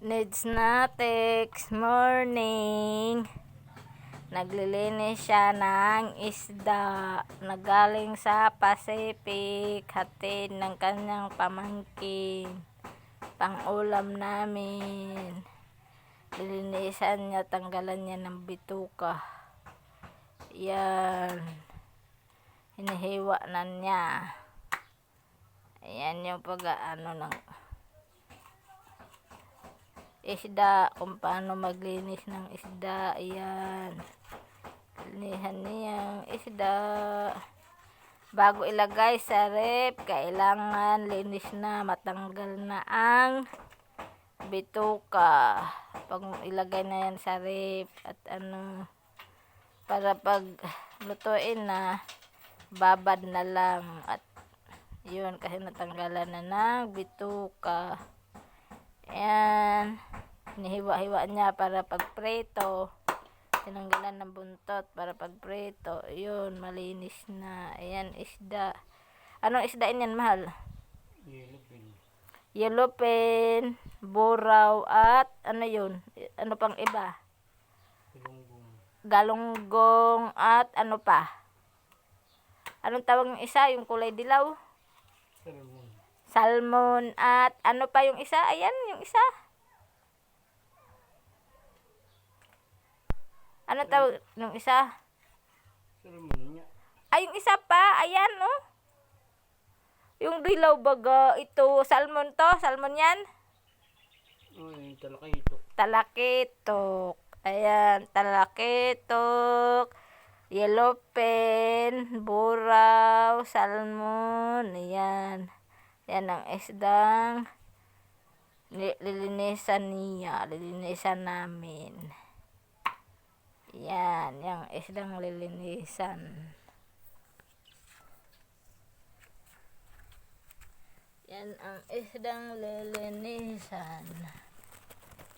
Needs Natex morning. Naglilinis siya ng isda na galing sa Pacific. Hatid ng kanyang pamangkin. Pang-ulam namin. Lilinisan niya, tanggalan niya ng bituka. Yan. Hinihiwa na niya. Ayan yung pag ano ng isda, kung paano maglinis ng isda. Ayan. Linihan niyang isda. Bago ilagay sa rep, kailangan linis na, matanggal na ang bituka. Pag ilagay na yan sa rep, at ano, para pag lutuin na, babad na lang. At yun, kasi natanggalan na ng bituka. Ayan. Hinihiwa-hiwa niya para pag preto. Tinanggalan ng buntot para pag preto. Yun, malinis na. Ayan, isda. Anong isda yan, mahal? Yellowfin, buraw, at ano yun? Ano pang iba? Galunggong, at ano pa? Anong tawag ng isa? Yung kulay dilaw? Salmon, at ano pa yung isa? Ayan, yung isa. Ano tawag ng isa? Ay, yung isa pa. Ayan, no? Yung dilaw baga, ito, salmon to. Salmon yan? Ay, talaga ito. Talakitok. Ayan, talakitok. Yellowfin, buraw, salmon. Ayan. Yan ang isdang li- lilinisan niya. Lilinisan namin. Yan, yung isdang lilinisan. Yan ang isdang lilinisan.